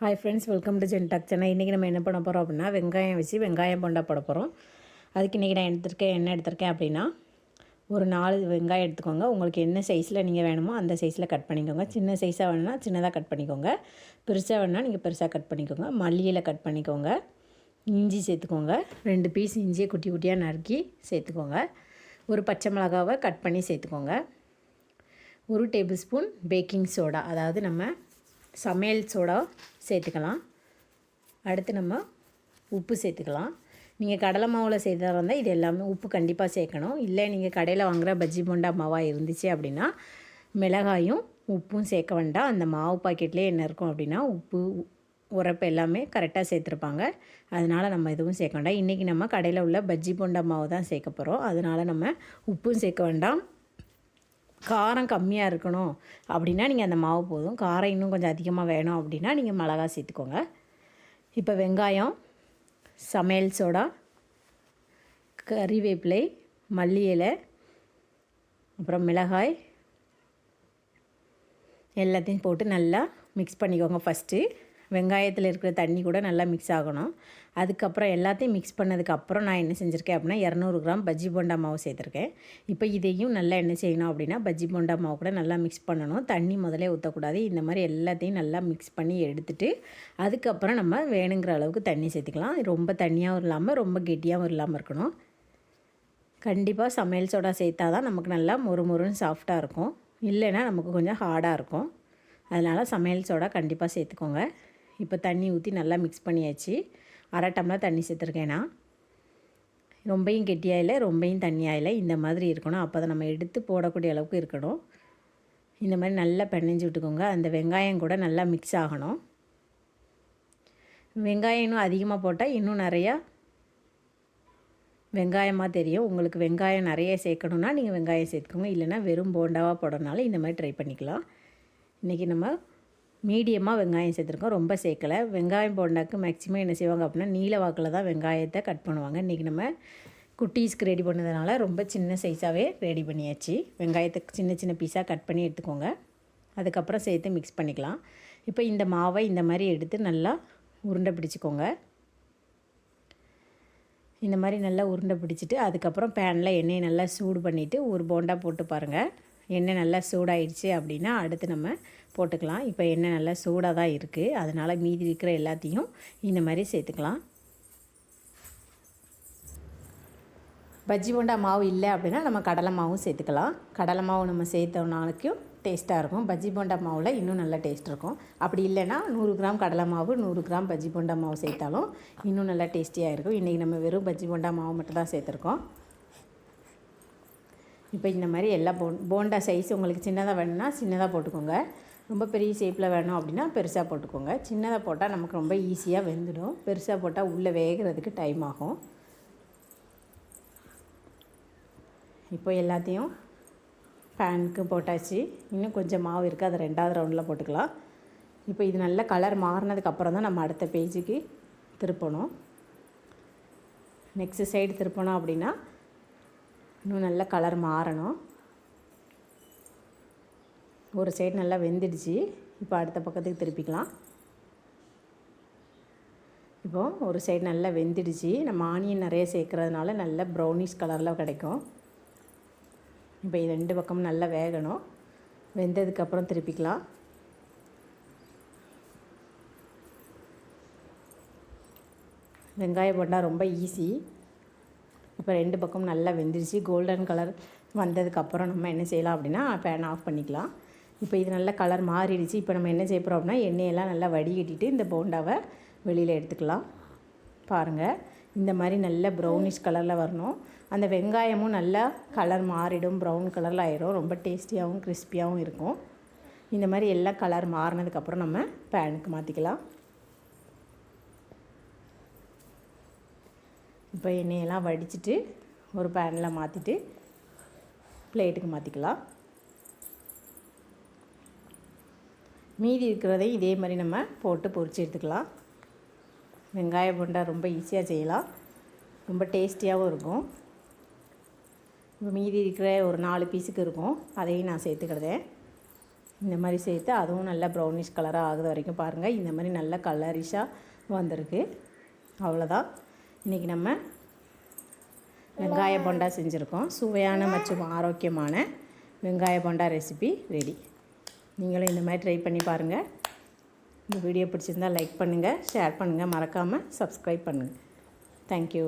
Hi friends welcome to ஜென்டாக் சென்னை இன்றைக்கி நம்ம என்ன பண்ண போகிறோம் அப்படின்னா வெங்காயம் வச்சு வெங்காயம் போண்டா போட போகிறோம் அதுக்கு இன்றைக்கி நான் எடுத்திருக்கேன் என்ன எடுத்திருக்கேன் அப்படின்னா ஒரு நாலு வெங்காயம் எடுத்துக்கோங்க. உங்களுக்கு என்ன சைஸில் நீங்கள் வேணுமோ அந்த சைஸில் கட் பண்ணிக்கோங்க. சின்ன சைஸாக வேணும்னா சின்னதாக கட் பண்ணிக்கோங்க. பெருசாக வேணும்னா நீங்கள் பெருசாக கட் பண்ணிக்கோங்க. மல்லியில் கட் பண்ணிக்கோங்க. இஞ்சி சேர்த்துக்கோங்க. ரெண்டு பீஸ் இஞ்சியை குட்டி குட்டியாக நறுக்கி சேர்த்துக்கோங்க. ஒரு பச்சை மிளகாவை கட் பண்ணி சேர்த்துக்கோங்க. ஒரு டேபிள் ஸ்பூன் பேக்கிங் சோடா அதாவது நம்ம சமையல் சோடா சேர்த்துக்கலாம். அடுத்து நம்ம உப்பு சேர்த்துக்கலாம். நீங்கள் கடலை மாவில் செய்ததாக இருந்தால் இது எல்லாமே உப்பு கண்டிப்பாக சேர்க்கணும். இல்லை நீங்கள் கடையில் வாங்குகிற பஜ்ஜி போண்டா மாவாக இருந்துச்சு அப்படின்னா மிளகாயும் உப்பும் சேர்க்க வேண்டாம். அந்த மாவு பாக்கெட்லேயே என்ன இருக்கும் அப்படின்னா உப்பு உரப்பு எல்லாமே கரெக்டாக சேர்த்துருப்பாங்க. அதனால் நம்ம எதுவும் சேர்க்க வேண்டாம். இன்றைக்கி நம்ம கடையில் உள்ள பஜ்ஜி போண்டா மாவு தான் சேர்க்க போகிறோம் அதனால் நம்ம உப்பும் சேர்க்க வேண்டாம். காரம் கம்மியாக இருக்கணும். அப்படின்னா நீங்கள் அந்த மாவு போதும். காரம் இன்னும் கொஞ்சம் அதிகமாக வேணும் அப்படின்னா நீங்கள் மிளகா சேர்த்துக்கோங்க. இப்போ வெங்காயம் சமையல் சோடா கறிவேப்பிலை மல்லி இலை அப்புறம் மிளகாய் எல்லாத்தையும் போட்டு நல்லா மிக்ஸ் பண்ணிக்கோங்க ஃபஸ்ட்டு வெங்காயத்தில் இருக்கிற தண்ணி கூட நல்லா மிக்ஸ் ஆகணும். அதுக்கப்புறம் எல்லாத்தையும் மிக்ஸ் பண்ணதுக்கப்புறம் நான் என்ன செஞ்சுருக்கேன் அப்படின்னா இரநூறு கிராம் பஜ்ஜி போண்டா மாவு சேர்த்துருக்கேன். இப்போ இதையும் நல்லா என்ன செய்யணும் அப்படின்னா பஜ்ஜி போண்டா மாவு கூட நல்லா மிக்ஸ் பண்ணணும். தண்ணி முதலே ஊற்றக்கூடாது இந்த மாதிரி எல்லாத்தையும் நல்லா மிக்ஸ் பண்ணி எடுத்துட்டு அதுக்கப்புறம் நம்ம வேணுங்கிற அளவுக்கு தண்ணி சேர்த்துக்கலாம். ரொம்ப தண்ணியாகவும் இல்லாமல் ரொம்ப கெட்டியாகவும் இல்லாமல் இருக்கணும். கண்டிப்பாக சமையல் சோடா சேர்த்தா தான் நமக்கு நல்லா மொறு மொறுன்னு சாஃப்டாக இருக்கும். இல்லைன்னா நமக்கு கொஞ்சம் ஹார்டாக இருக்கும். அதனால் சமையல் சோடா கண்டிப்பாக சேர்த்துக்கோங்க. இப்போ தண்ணி ஊற்றி நல்லா மிக்ஸ் பண்ணியாச்சு. அரை டம்ளர் தண்ணி சேர்த்துருக்கேன் நான். ரொம்பையும் கெட்டியாக இல்லை ரொம்பையும் தண்ணியாக இல்லை. இந்த மாதிரி இருக்கணும். அப்போ தான் நம்ம எடுத்து போடக்கூடிய அளவுக்கு இருக்கணும். இந்த மாதிரி நல்லா பெனஞ்சு விட்டுக்கோங்க. அந்த வெங்காயம் கூட நல்லா மிக்ஸ் ஆகணும். வெங்காயம் இன்னும் அதிகமாக போட்டால் இன்னும் நிறையா வெங்காயமாக தெரியும். உங்களுக்கு வெங்காயம் நிறைய சேர்க்கணுன்னா நீங்கள் வெங்காயம் சேர்த்துக்கோங்க. இல்லைனா வெறும் போண்டாவாக போடுறதுனால இந்த மாதிரி ட்ரை பண்ணிக்கலாம். இன்றைக்கி நம்ம மீடியமாக வெங்காயம் சேர்த்துருக்கோம். ரொம்ப சேர்க்கலை. வெங்காயம் போண்டாக்கு மேக்ஸிமம் என்ன செய்வாங்க அப்படின்னா நீல வாக்கில் தான் வெங்காயத்தை கட் பண்ணுவாங்க. இன்றைக்கி நம்ம குட்டீஸ்க்கு ரெடி பண்ணதுனால ரொம்ப சின்ன சைஸாகவே ரெடி பண்ணியாச்சு. வெங்காயத்தை சின்ன சின்ன பீஸாக கட் பண்ணி எடுத்துக்கோங்க. அதுக்கப்புறம் சேர்த்து மிக்ஸ் பண்ணிக்கலாம். இப்போ இந்த மாவை இந்த மாதிரி எடுத்து நல்லா உருண்டை பிடிச்சிக்கோங்க. இந்த மாதிரி நல்லா உருண்டை பிடிச்சிட்டு அதுக்கப்புறம் பேனில் எண்ணெயை நல்லா சூடு பண்ணிவிட்டு ஒரு போண்டா போட்டு பாருங்கள் எண்ணெய் நல்லா சூடாயிடுச்சு அப்படின்னா அடுத்து நம்ம போட்டுக்கலாம். இப்போ எண்ணெய் நல்லா சூடாக தான் இருக்குது அதனால் மீதி இருக்கிற எல்லாத்தையும் இந்த மாதிரி சேர்த்துக்கலாம். பஜ்ஜி போண்டா மாவு இல்லை அப்படின்னா நம்ம கடலை மாவும் சேர்த்துக்கலாம். கடலை மாவு நம்ம சேர்த்தோம்னாலும் டேஸ்ட்டாக இருக்கும். பஜ்ஜி போண்டா மாவில் இன்னும் நல்லா டேஸ்ட் இருக்கும். அப்படி இல்லைன்னா நூறு கிராம் கடலை மாவு நூறு கிராம் பஜ்ஜி போண்டா மாவு சேர்த்தாலும் இன்னும் நல்லா டேஸ்டியாக இருக்கும். இன்றைக்கி நம்ம வெறும் பஜ்ஜி போண்டா மாவு மட்டும் தான் சேர்த்துருக்கோம். இப்போ இந்த மாதிரி எல்லா போ போண்டா சைஸ் உங்களுக்கு சின்னதாக வேணும்னா சின்னதாக போட்டுக்கோங்க. ரொம்ப பெரிய ஷேப்பில் வேணும் அப்படின்னா பெருசாக போட்டுக்கோங்க. சின்னதாக போட்டால் நமக்கு ரொம்ப ஈஸியாக வெந்துடும். பெருசாக போட்டால் உள்ளே வேகிறதுக்கு டைம் ஆகும். இப்போ எல்லாத்தையும் பேனுக்கு போட்டாச்சு. இன்னும் கொஞ்சம் மாவு இருக்குது அதை ரெண்டாவது ரவுண்டில் போட்டுக்கலாம். இப்போ இது நல்ல கலர் மாறினதுக்கப்புறம் தான் நம்ம அடுத்த பேஜுக்கு திருப்பணும். நெக்ஸ்ட் சைடு திருப்பணும் அப்படின்னா இன்னும் நல்ல கலர் மாறணும். ஒரு சைடு நல்லா வெந்துடுச்சு. இப்போ அடுத்த பக்கத்துக்கு திருப்பிக்கலாம். இப்போது ஒரு சைடு நல்லா வெந்துடுச்சு. நம்ம ஆனியன் நிறைய சேர்க்குறதுனால நல்ல ப்ரௌனிஷ் கலரில் கிடைக்கும். இப்போ இது ரெண்டு பக்கமும் நல்லா வேகணும். வெந்ததுக்கப்புறம் திருப்பிக்கலாம். வெங்காயம் போட்டால் ரொம்ப ஈஸி இப்போ ரெண்டு பக்கம் நல்லா வெந்துருச்சு கோல்டன் கலர் வந்ததுக்கப்புறம் நம்ம என்ன செய்யலாம் அப்படின்னா பேன் ஆஃப் பண்ணிக்கலாம். இப்போ இது நல்லா கலர் மாறிடுச்சு. இப்போ நம்ம என்ன செய்ய போகிறோம் அப்படின்னா எண்ணெயெல்லாம் நல்லா வடிகட்டிட்டு இந்த போண்டாவை வெளியில் எடுத்துக்கலாம். பாருங்கள் இந்த மாதிரி நல்ல ப்ரௌனிஷ் கலரில் வரணும். அந்த வெங்காயமும் நல்லா கலர் மாறிடும். ப்ரௌன் கலரில் ஆயிரும். ரொம்ப டேஸ்டியாகவும் கிறிஸ்பியாகவும் இருக்கும். இந்த மாதிரி எல்லாம் கலர் மாறினதுக்கப்புறம் நம்ம பேனுக்கு மாற்றிக்கலாம் இப்போ எண்ணெயெல்லாம் வடிச்சிட்டு ஒரு பேனில் மாற்றிட்டு பிளேட்டுக்கு மாற்றிக்கலாம் மீதி இருக்கிறதையும் இதே மாதிரி நம்ம போட்டு பொரிச்சு எடுத்துக்கலாம். வெங்காய போண்டா ரொம்ப ஈஸியாக செய்யலாம். ரொம்ப டேஸ்டியாகவும் இருக்கும். இப்போ மீதி இருக்கிற ஒரு நாலு பீஸுக்கு இருக்கும். அதையும் நான் சேர்த்துக்கிடுதேன் இந்த மாதிரி சேர்த்து அதுவும் நல்லா ப்ரௌனிஷ் கலராக ஆகுது வரைக்கும் பாருங்கள் இந்த மாதிரி நல்ல கலரிஷாக வந்திருக்கு. அவ்வளோதான் இன்றைக்கி நம்ம வெங்காய போண்டா செஞ்சுருக்கோம். சுவையான மற்றும் ஆரோக்கியமான வெங்காய போண்டா ரெசிபி ரெடி நீங்களும் இந்த மாதிரி ட்ரை பண்ணி பாருங்கள் இந்த வீடியோ பிடிச்சிருந்தால் லைக் பண்ணுங்கள் ஷேர் பண்ணுங்கள் மறக்காமல் சப்ஸ்கிரைப் பண்ணுங்கள் தேங்க்யூ